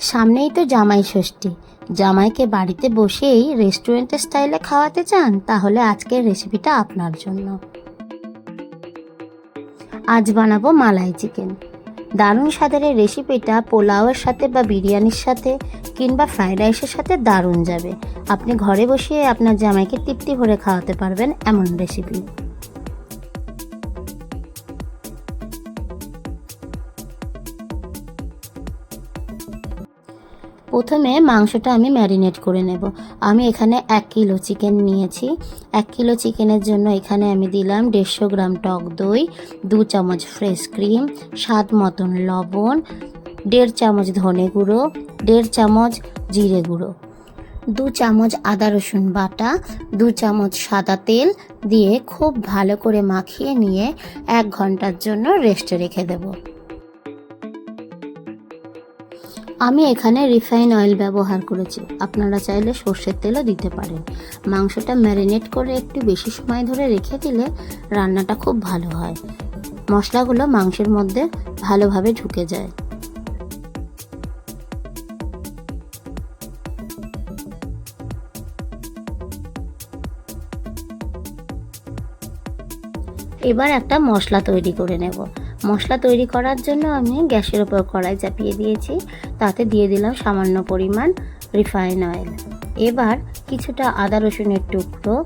সামনেই তো জামাই ষষ্ঠী। জামাইকে বাড়িতে বসেই রেস্টুরেন্টের স্টাইলে খাওয়াতে চান, তাহলে আজকের রেসিপিটা আপনার জন্য। আজ বানাবো মালাই চিকেন দারুণ স্বাদের এই রেসিপিটা পোলাওয়ের সাথে বা বিরিয়ানির সাথে কিংবা ফ্রাইড রাইসের সাথে দারুণ যাবে। আপনি ঘরে বসিয়ে আপনার জামাইকে তৃপ্তি ভরে খাওয়াতে পারবেন এমন রেসিপি প্রথমে মাংসটা আমি ম্যারিনেট করে নেব। আমি এখানে এক কিলো চিকেন নিয়েছি। এক কিলো চিকেনের জন্য এখানে আমি দিলাম দেড়শো গ্রাম টক দই, দু চামচ ফ্রেশ ক্রিম, স্বাদ মতন লবণ, দেড় চামচ ধনে গুঁড়ো, দেড় চামচ জিরে গুঁড়ো, দু চামচ আদা রসুন বাটা, দু চামচ সাদা তেল দিয়ে খুব ভালো করে মাখিয়ে নিয়ে এক ঘণ্টার জন্য রেস্টে রেখে দেবো। আমি এখানে রিফাইন অয়েল ব্যবহার করেছি। আপনারা চাইলে সর্ষের তেলও দিতে পারেন। মাংসটা ম্যারিনেট করে একটু বেশি সময় ধরে রেখে দিলে রান্নাটা খুব ভালো হয়। মশলাগুলো মাংসের মধ্যে ভালোভাবে ঢুকে যায়। এবার একটা মশলা তৈরি করে নেব। মশলা তৈরি করার জন্য আমি গ্যাসের ওপর কড়াই চাপিয়ে দিয়েছি। তাতে দিয়ে দিলাম সামান্য পরিমাণ রিফাইন অয়েল। এবার কিছুটা আদা রসুনের টুকরো,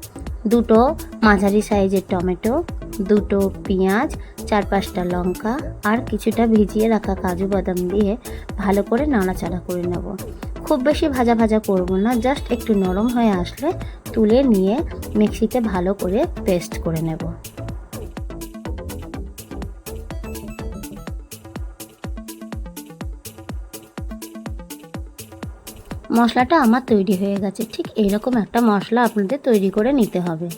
দুটো মাঝারি সাইজের টমেটো, দুটো পেঁয়াজ, চার পাঁচটা লঙ্কা আর কিছুটা ভিজিয়ে রাখা কাজু বাদাম দিয়ে ভালো করে নাড়াচাড়া করে নেব। খুব বেশি ভাজা ভাজা করব না, জাস্ট একটু নরম হয়ে আসলে তুলে নিয়ে মিক্সিতে ভালো করে পেস্ট করে নেব। মশলাটা আমার তৈরি হয়ে গেছে। ঠিক এইরকম একটা মশলা আপনাদের তৈরি করে নিতে হবে।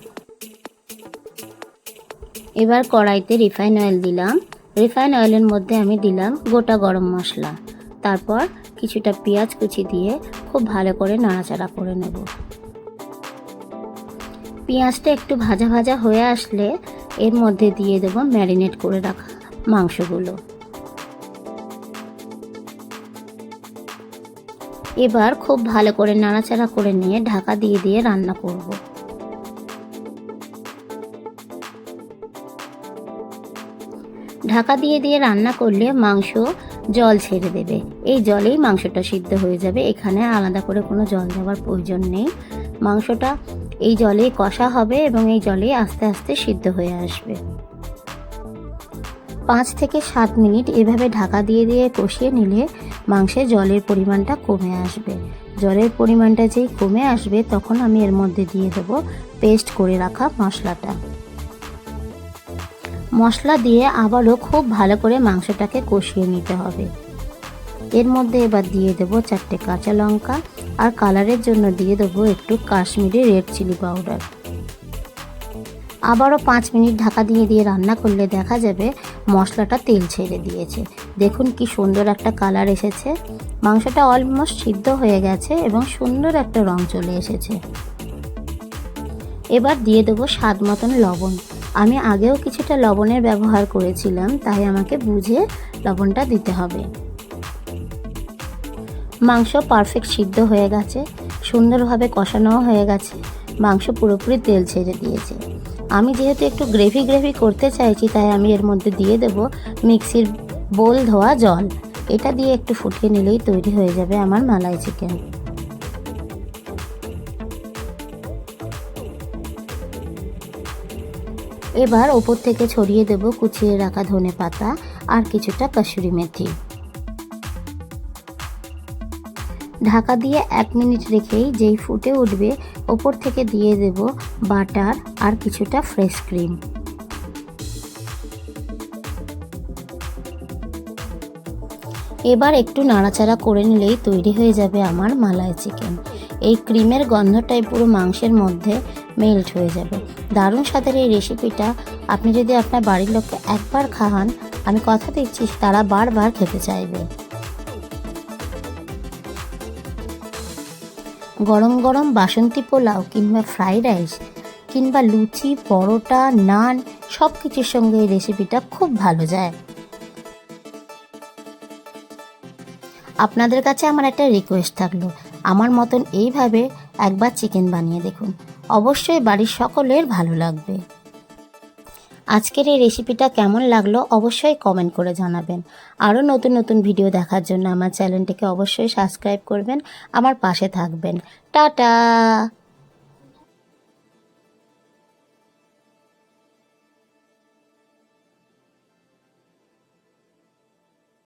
এবার কড়াইতে রিফাইন অয়েল দিলাম। রিফাইন অয়েলের মধ্যে আমি দিলাম গোটা গরম মশলা। তারপর কিছুটা পেঁয়াজ কুচি দিয়ে খুব ভালো করে নাড়াচাড়া করে নেব। পেঁয়াজটা একটু ভাজা ভাজা হয়ে আসলে এর মধ্যে দিয়ে দেব ম্যারিনেট করে রাখা মাংসগুলো। এবার খুব ভালো করে নাড়াচাড়া করে নিয়ে ঢাকা দিয়ে দিয়ে রান্না করব। ঢাকা দিয়ে দিয়ে রান্না করলে মাংস জল ছেড়ে দেবে। এই জলেই মাংসটা সিদ্ধ হয়ে যাবে। এখানে আলাদা করে কোনো জল দেওয়ার প্রয়োজন নেই। মাংসটা এই জলেই কষা হবে এবং এই জলেই আস্তে আস্তে সিদ্ধ হয়ে আসবে। পাঁচ থেকে সাত মিনিট এভাবে ঢাকা দিয়ে দিয়ে কষিয়ে নিলে মাংসে জলের পরিমাণটা কমে আসবে। জলের পরিমাণটা যেই কমে আসবে, তখন আমি এর মধ্যে দিয়ে দেবো পেস্ট করে রাখা মশলাটা। মশলা দিয়ে আবারও খুব ভালো করে মাংসটাকে কষিয়ে নিতে হবে। এর মধ্যে এবার দিয়ে দেবো চারটে কাঁচা লঙ্কা, আর কালারের জন্য দিয়ে দেবো একটু কাশ্মীরি রেড চিলি পাউডার আবারও পাঁচ মিনিট ঢাকা দিয়ে দিয়ে রান্না করলে দেখা যাবে মশলাটা তেল ছেড়ে দিয়েছে। দেখুন কি সুন্দর একটা কালার এসেছে। মাংসটা অলমোস্ট সিদ্ধ হয়ে গেছে এবং সুন্দর একটা রং চলে এসেছে। এবার দিয়ে দেবো স্বাদ মতন লবণ। আমি আগেও কিছুটা লবণের ব্যবহার করেছিলাম, তাই আমাকে বুঝে লবণটা দিতে হবে। মাংস পারফেক্ট সিদ্ধ হয়ে গেছে, সুন্দরভাবে কষানোও হয়ে গেছে। মাংস পুরোপুরি তেল ছেড়ে দিয়েছে। আমি যেহেতু একটু গ্রেভি গ্রেভি করতে চাইছি, তাই আমি এর মধ্যে দিয়ে দেব মিক্সির বোল ধোয়া জল। এটা দিয়ে একটু ফুটিয়ে নিলেই তৈরি হয়ে যাবে আমার মালাই চিকেন। এবার ওপর থেকে ছড়িয়ে দেব কুচিয়ে রাখা ধনে পাতা আর কিছুটা কসুরি মেথি। ঢাকা দিয়ে এক মিনিট রেখেই যেই ফুটে উঠবে, ওপর থেকে দিয়ে দেব বাটার আর কিছুটা ফ্রেশ ক্রিম। এবার একটু নাড়াচাড়া করে নিলেই তৈরি হয়ে যাবে আমার মালাই চিকেন। এই ক্রিমের গন্ধটাই পুরো মাংসের মধ্যে মেল্ট হয়ে যাবে। দারুণ স্বাদের এই রেসিপিটা। আপনি যদি আপনার বাড়ির লোককে একবার খাওয়ান, আমি কথা দিচ্ছি, তারা বারবার খেতে চাইবে। গরম গরম বাসন্তী পোলাও কিংবা ফ্রাইড রাইস কিংবা লুচি, পরোটা, নান সব কিছুর সঙ্গে এই রেসিপিটা খুব ভালো যায়। আপনাদের কাছে আমার একটা রিকোয়েস্ট থাকল। আমার মতন এইভাবে একবার চিকেন বানিয়ে দেখুন। অবশ্যই বাড়ির সকলের ভালো লাগবে। আজকের এই রেসিপিটা কেমন লাগল অবশ্যই কমেন্ট করে জানাবেন। আরও নতুন নতুন ভিডিও দেখার জন্য আমার চ্যানেলটিকে অবশ্যই সাবস্ক্রাইব করবেন, আমার পাশে থাকবেন। টাটা!